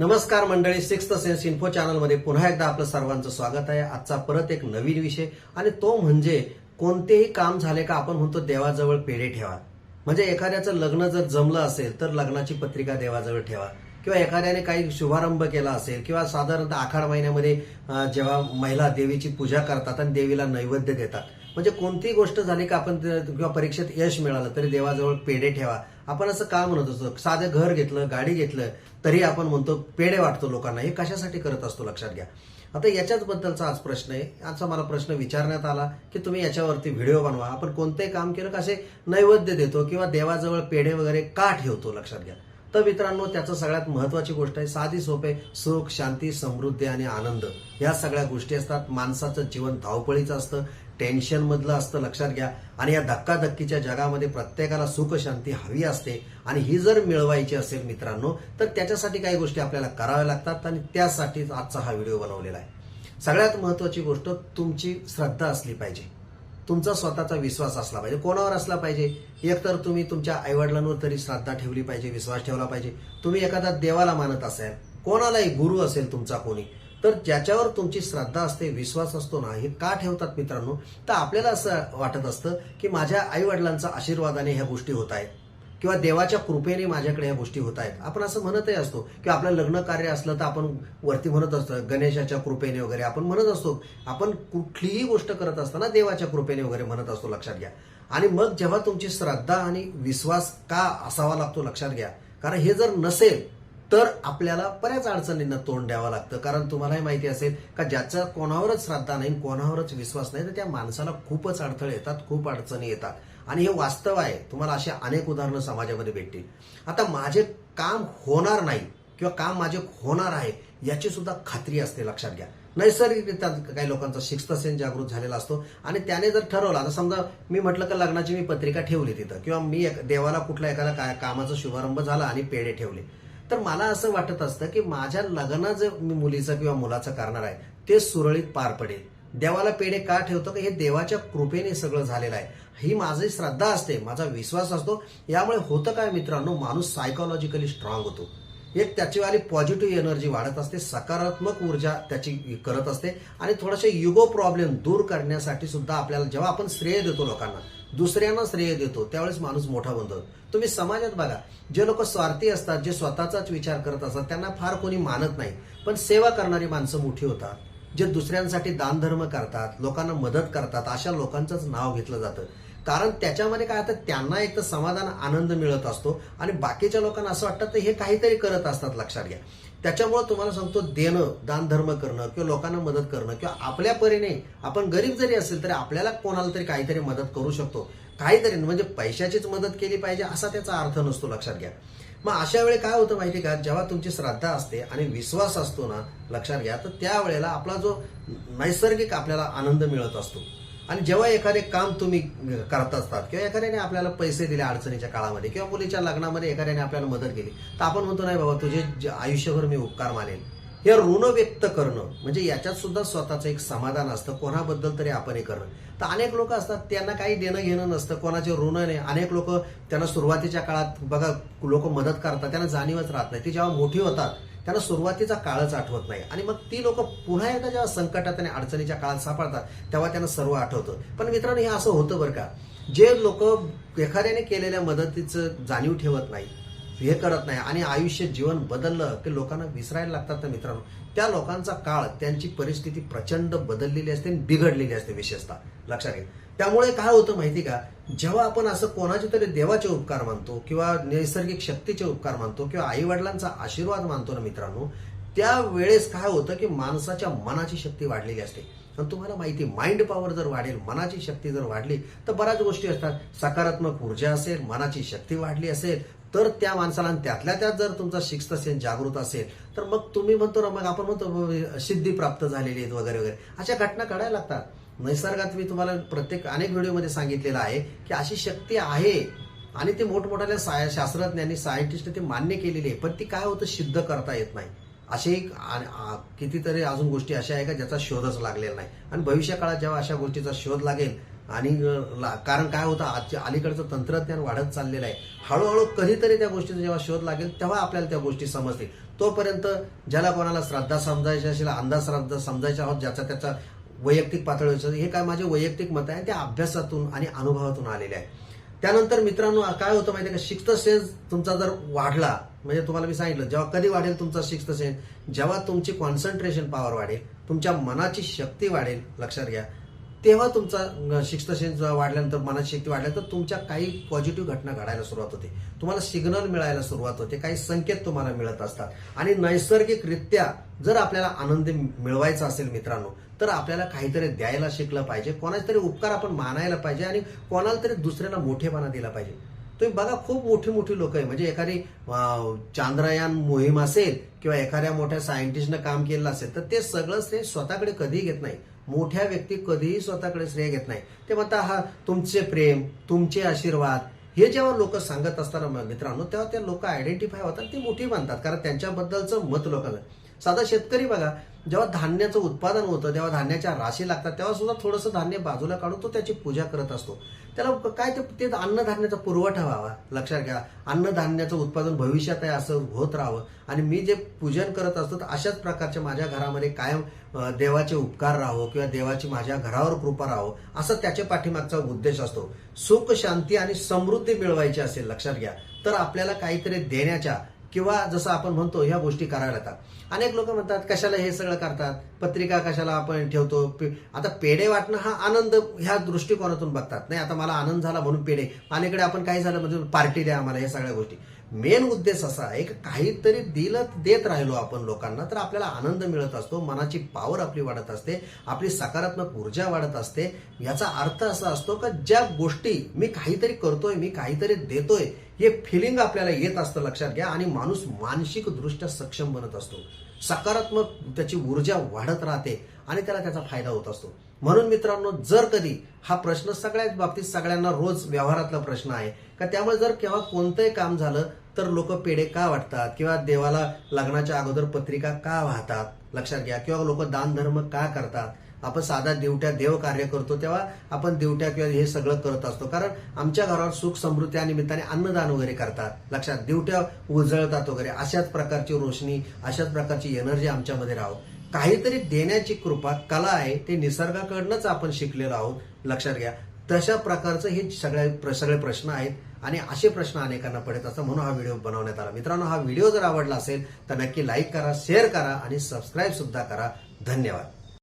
नमस्कार मंडळी sixth sense info चॅनलमध्ये पुन्हा एकदा आपलं सर्वांचं स्वागत आहे. आजचा परत एक नवीन विषय आणि तो म्हणजे कोणतेही काम झाले का आपण म्हणतो देवाजवळ पेढे ठेवा. म्हणजे एखाद्याचं लग्न जर जमलं असेल तर लग्नाची पत्रिका देवाजवळ ठेवा. किंवा एखाद्याने काही शुभारंभ केला असेल किंवा साधारणतः आखाड महिन्यामध्ये जेव्हा महिला देवीची पूजा करतात आणि देवीला नैवेद्य देतात म्हणजे कोणतीही गोष्ट झाली का आपण किंवा परीक्षेत यश मिळालं तरी देवाजवळ पेढे ठेवा. आपण असं का म्हणत असतो साधं घर घेतलं गाडी घेतलं तरी आपण म्हणतो पेढे वाटतो लोकांना. हे कशासाठी करत असतो? लक्षात घ्या. आता याच्याच बद्दलचा आज प्रश्न आहे. आजचा मला प्रश्न विचारण्यात आला की तुम्ही याच्यावरती व्हिडिओ बनवा. आपण कोणतेही काम केलं का असे नैवेद्य देतो किंवा देवाजवळ पेढे वगैरे का ठेवतो? लक्षात घ्या. तर मित्रांनो त्याचं सगळ्यात महत्वाची गोष्ट आहे साधी सोपे सुख शांती समृद्धी आणि आनंद. या सगळ्या गोष्टी असतात. माणसाचं जीवन धावपळीचं असतं. टेन्शन मधलं असतं लक्षात घ्या. आणि या धक्काधक्कीच्या जगामध्ये प्रत्येकाला सुख शांती हवी असते. आणि ही जर मिळवायची असेल मित्रांनो तर त्याच्यासाठी काही गोष्टी आपल्याला कराव्या लागतात आणि त्यासाठीच आजचा हा व्हिडिओ बनवलेला आहे. सगळ्यात महत्वाची गोष्ट तुमची श्रद्धा असली पाहिजे. तुमचा स्वतःचा विश्वास असला पाहिजे. कोणावर असला पाहिजे? एकतर तुम्ही तुमच्या आईवडिलांवर तरी श्रद्धा ठेवली पाहिजे विश्वास ठेवला पाहिजे. तुम्ही एखादा देवाला मानत असाल कोणालाही गुरु असेल तुमचा कोणी तर ज्याच्यावर तुमची श्रद्धा असते विश्वास असतो ना हे का ठेवतात मित्रांनो? तर आपल्याला असं वाटत असतं की माझ्या आई वडिलांचा आशीर्वादाने ह्या गोष्टी होत आहेत. किंवा देवाच्या कृपेने माझ्याकडे ह्या गोष्टी होत आहेत. आपण असं म्हणतही असतो की आपलं लग्न कार्य असलं तर आपण वरती म्हणत असतो गणेशाच्या कृपेने वगैरे आपण म्हणत असतो. आपण कुठलीही गोष्ट करत असताना देवाच्या कृपेने वगैरे म्हणत असतो लक्षात घ्या. आणि मग जेव्हा तुमची श्रद्धा आणि विश्वास का असावा लागतो लक्षात घ्या. कारण हे जर नसेल तर आपल्याला बऱ्याच अडचणींना तोंड द्यावं लागतं. कारण तुम्हालाही माहिती असेल का ज्याचा कोणावरच श्रद्धा नाही कोणावरच विश्वास नाही तर त्या माणसाला खूपच अडथळे येतात खूप अडचणी येतात. आणि हे वास्तव आहे. तुम्हाला अशी अनेक उदाहरणं समाजामध्ये भेटतील. आता माझे काम होणार नाही किंवा काम माझे होणार आहे याची सुद्धा खात्री असते लक्षात घ्या. नैसर्गिकरित्या काही लोकांचा शिस्त सेन जागृत झालेला असतो. आणि त्याने जर ठरवलं आता समजा मी म्हटलं का लग्नाची मी पत्रिका ठेवली तिथं किंवा मी एक- देवाला कुठल्या एखादा काय- कामाचा शुभारंभ झाला आणि पेढे ठेवले. तर मला असं वाटत असतं की माझ्या लग्न जे मी मुलीचं किंवा मुलाचं करणार आहे ते सुरळीत पार पडेल. देवाला पेढे का ठेवतो की हे देवाच्या कृपेने सगळं झालेलं आहे. ही माझी श्रद्धा असते माझा विश्वास असतो. यामुळे होतं काय मित्रांनो माणूस सायकोलॉजिकली स्ट्रॉंग होतो. एक त्याचीवाली पॉझिटिव्ह एनर्जी वाढत असते सकारात्मक ऊर्जा त्याची करत असते आणि थोडेसे युगो प्रॉब्लेम दूर करण्यासाठी सुद्धा आपल्याला जेव्हा आपण श्रेय देतो लोकांना दुसऱ्यांना श्रेय देतो त्यावेळेस माणूस मोठा बनतो. तुम्ही समाजात बघा जे लोक स्वार्थी असतात जे स्वतःचाच विचार करत असतात त्यांना फार कोणी मानत नाही. पण सेवा करणारी माणसं मोठी होतात जे दुसऱ्यांसाठी दानधर्म करतात लोकांना मदत करतात अशा लोकांचंच नाव घेतलं जातं. कारण त्याच्यामध्ये काय आता त्यांना एक तर समाधान आनंद मिळत असतो आणि बाकीच्या लोकांना असं वाटतं तर हे काहीतरी करत असतात लक्षात घ्या. त्याच्यामुळे तुम्हाला सांगतो देणं दानधर्म करणं किंवा लोकांना मदत करणं किंवा आपल्या परीने आपण गरीब जरी असेल तरी आपल्याला कोणाला तरी काहीतरी मदत करू शकतो. काहीतरी म्हणजे पैशाचीच मदत केली पाहिजे असा त्याचा अर्थ नसतो लक्षात घ्या. मग अशा वेळी काय होतं माहिती का? जेव्हा तुमची श्रद्धा असते आणि विश्वास असतो ना लक्षात घ्या तर त्यावेळेला आपला जो नैसर्गिक आपल्याला आनंद मिळत असतो. आणि जेव्हा एखादे काम तुम्ही करत असतात किंवा एखाद्याने आपल्याला पैसे दिले अडचणीच्या काळामध्ये किंवा मुलीच्या लग्नामध्ये एखाद्याने आपल्याला मदत केली तर आपण म्हणतो नाही बाबा तुझे जे आयुष्यभर मी उपकार मानेल हे ऋण व्यक्त करणं म्हणजे याच्यात सुद्धा स्वतःचं एक समाधान असतं कोणाबद्दल तरी आपण हे करणं. तर अनेक लोक असतात त्यांना काही देणं घेणं नसतं कोणाचे ऋण नाही. अनेक लोक त्यांना सुरुवातीच्या काळात बघा लोक मदत करतात त्यांना जाणीवच राहत नाही. ती जेव्हा मोठी होतात त्यांना सुरुवातीचा काळच आठवत नाही. आणि मग ती लोक पुन्हा एकदा जेव्हा संकटात आणि अडचणीच्या काळात सापडतात तेव्हा त्यांना सर्व आठवतं. पण मित्रांनो हे असं होतं बरं का. जे लोक एखाद्याने केलेल्या मदतीचं जाणीव ठेवत नाही हे करत नाही आणि आयुष्य जीवन बदललं की लोकांना विसरायला लागतात ना मित्रांनो त्या लोकांचा काळ त्यांची परिस्थिती प्रचंड बदललेली असते आणि बिघडलेली असते विशेषतः. लक्षात घ्या. त्यामुळे काय होतं माहिती का? जेव्हा आपण असं कोणाचे तरी देवाचे उपकार मानतो किंवा नैसर्गिक शक्तीचे उपकार मानतो किंवा आई वडिलांचा आशीर्वाद मानतो ना मित्रांनो त्यावेळेस काय होतं की माणसाच्या मनाची शक्ती वाढलेली असते. आणि तुम्हाला माहिती माइंड पॉवर जर वाढेल मनाची शक्ती जर वाढली तर बऱ्याच गोष्टी असतात. सकारात्मक ऊर्जा असेल मनाची शक्ती वाढली असेल तर त्या माणसाला त्यातल्या त्यात जर तुमचा शिस्त असेल जागृत असेल तर मग तुम्ही म्हणतो ना मग आपण म्हणतो सिद्धी प्राप्त झालेली आहेत वगैरे वगैरे. अशा घटना घडायला लागतात. निसर्गात मी तुम्हाला प्रत्येक अनेक व्हिडिओमध्ये सांगितलेलं आहे की अशी शक्ती आहे. आणि ते मोठमोठ्या साय- शास्त्रज्ञांनी सायंटिस्टने ते मान्य केलेली आहे. पण ती काय होतं सिद्ध करता येत नाही. असे एक कितीतरी अजून गोष्टी अशा आहे का ज्याचा शोधच लागलेला नाही. आणि भविष्य काळात जेव्हा अशा गोष्टीचा शोध लागेल आणि ला- कारण काय होतं आज अलीकडचं तंत्रज्ञान वाढत चाललेलं आहे. हळूहळू कधीतरी त्या गोष्टीचा जेव्हा शोध लागेल तेव्हा आपल्याला त्या गोष्टी समजतील. तोपर्यंत ज्याला कोणाला श्रद्धा समजायची असेल अंधश्रद्धा समजायच्या आहोत ज्याचा त्याचा वैयक्तिक पातळीवर हे काय माझे वैयक्तिक मत आहे? ते अभ्यासातून आणि अनुभवातून आलेले आहे. त्यानंतर मित्रांनो काय होतं माहितीये का? सिक्स्थ सेन्स तुमचा जर वाढला म्हणजे तुम्हाला मी सांगितलं जेव्हा कधी वाढेल तुमचा सिक्स्थ सेन्स? जेव्हा तुमची कॉन्सन्ट्रेशन पॉवर वाढेल तुमच्या मनाची शक्ती वाढेल लक्षात घ्या. तेव्हा तुमचा शिक्षण वाढल्यानंतर मनाची शक्ती वाढल्यानंतर तुमच्या काही पॉझिटिव्ह घटना घडायला सुरुवात होते. तुम्हाला सिग्नल मिळायला सुरुवात होते. काही संकेत तुम्हाला मिळत असतात. आणि नैसर्गिकरित्या जर आपल्याला आनंद मिळवायचा असेल मित्रांनो तर आपल्याला काहीतरी द्यायला शिकलं पाहिजे. कोणाचे तरी उपकार आपण मानायला पाहिजे आणि कोणाला तरी दुसऱ्याला मोठेपणा दिला पाहिजे. तुम्ही बघा खूप मोठी मोठी लोक आहे. म्हणजे एखादी चांद्रयान मोहीम असेल किंवा एखाद्या मोठ्या सायंटिस्टनं काम केलेलं असेल तर ते सगळं श्रेय स्वतःकडे कधी घेत नाही. मोठ्या व्यक्ती कधीही स्वतःकडे श्रेय घेत नाही. ते म्हणतात हा तुमचे प्रेम तुमचे आशीर्वाद हे जेव्हा लोक सांगत असताना मित्रांनो तेव्हा ते लोक आयडेंटिफाय होतात ते मोठी मानतात कारण त्यांच्याबद्दलचं मत लोकांना साधा शेतकरी बघा जेव्हा धान्याचं उत्पादन होतं तेव्हा धान्याच्या राशी लागतात तेव्हा सुद्धा थोडंसं धान्य बाजूला काढून तो त्याची पूजा करत असतो. त्याला काय ते ते अन्नधान्याचा पुरवठा व्हावा लक्षात घ्या. अन्नधान्याचं उत्पादन भविष्यात आहे असं होत राहावं. आणि मी जे पूजन करत असतो तर अशाच प्रकारच्या माझ्या घरामध्ये कायम देवाचे उपकार राहावं किंवा देवाची माझ्या घरावर कृपा राहावं असं त्याच्या पाठीमागचा उद्देश असतो. सुख शांती आणि समृद्धी मिळवायची असेल लक्षात घ्या. तर आपल्याला काहीतरी देण्याच्या किंवा जसं आपण म्हणतो ह्या गोष्टी कराव्या लागतात अनेक लोक म्हणतात कशाला हे सगळं करतात? पत्रिका कशाला आपण ठेवतो? पे- आता पेढे वाटणं हा आनंद ह्या दृष्टिकोनातून बघतात. नाही आता मला आनंद झाला म्हणून पेढे. अनेकडे आपण काय झालं म्हणजे पार्टी द्या आम्हाला या सगळ्या गोष्टी. मेन उद्देश असा आहे की काहीतरी दिलं देत राहिलो आपण लोकांना तर आपल्याला आनंद मिळत असतो मनाची पावर आपली वाढत असते आपली सकारात्मक ऊर्जा वाढत असते. याचा अर्थ असा असतो का ज्या गोष्टी मी काहीतरी करतोय मी काहीतरी देतोय हे फिलिंग आपल्याला येत असतं लक्षात घ्या आणि माणूस मानसिकदृष्ट्या सक्षम बनत असतो. सकारात्मक त्याची ऊर्जा वाढत राहते आणि त्याला त्याचा फायदा होत असतो. म्हणून मित्रांनो जर कधी हा प्रश्न सगळ्याच बाबतीत सगळ्यांना रोज व्यवहारातला प्रश्न आहे का त्यामुळे जर केव्हा कोणतंही काम झालं तर लोक पेढे का वाटतात? किंवा देवाला लग्नाच्या अगोदर पत्रिका का वाहतात? लक्षात घ्या. किंवा लोक दानधर्म का करतात? आपण साधा दिवट्या देव कार्य करतो तेव्हा आपण दिवट्या किंवा हे सगळं करत असतो. कारण आमच्या घरावर सुख समृद्धी या निमित्ताने अन्नदान वगैरे करतात. लक्षात दिवट्या उजळतात वगैरे. अशाच प्रकारची रोशनी अशाच प्रकारची एनर्जी आमच्यामध्ये राहावं काहीतरी देण्याची कृपा कला आहे ते निसर्गाकडनंच आपण शिकलेलो आहोत. लक्षात घ्या. तशा प्रकारचं हे सगळे प्र- सगळे प्रश्न आहेत आणि असे प्रश्न अनेकांना पडत असतात. म्हणून हा व्हिडिओ बनवण्यात आला. मित्रांनो हा व्हिडिओ जर आवडला असेल तर नक्की लाईक करा शेअर करा आणि सबस्क्राईब सुद्धा करा. धन्यवाद.